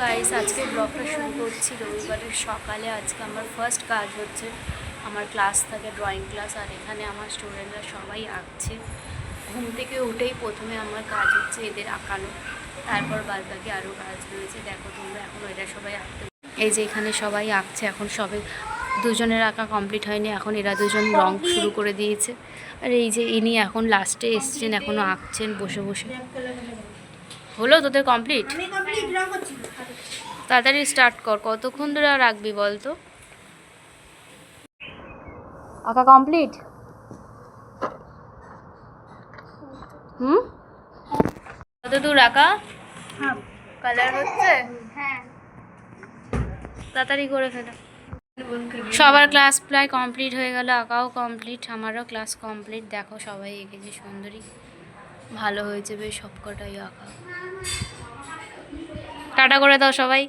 Guys আজকে ব্লগটা শুরু করছি রবিবারের সকালে। আজকে আমার ফার্স্ট কাজ হচ্ছে আমার ক্লাস থাকে ড্রয়িং ক্লাস আর এখানে আমার স্টুডেন্টরা সবাই আঁকছে ঘুম থেকে উঠেই প্রথমে আমার কাজ হচ্ছে এদের আঁকানো। তারপর বাদ বাকি আরও কাজ রয়েছে। দেখো তোমরা এখন এরা সবাই আঁকতে এই যে এখানে সবাই আঁকছে, এখন সবে দুজনের আঁকা কমপ্লিট হয়নি, এখন এরা দুজন রং শুরু করে দিয়েছে। আর এই যে ইনি এখন লাস্টে এসছেন এখনও আঁকছেন বসে বসে। হলো তোদের কমপ্লিট আমি কমপ্লিট ড্র করছি তাড়াতাড়ি স্টার্ট কর কতক্ষণ ধরে আর রাখবি বল তো আঁকা কমপ্লিট হুম? কত দূর আঁকা? হ্যাঁ। কালার হচ্ছে? হ্যাঁ। তাড়াতাড়ি করে ফেলো। সবার ক্লাস প্রায় কমপ্লিট হয়ে গেল আঁকাও কমপ্লিট আমারও ক্লাস কমপ্লিট দেখো সবাই এঁকেছে সুন্দরী। ভালো হয়েছে বেশ সবকটাই আঁকা। টাটা করে দাও সবাই।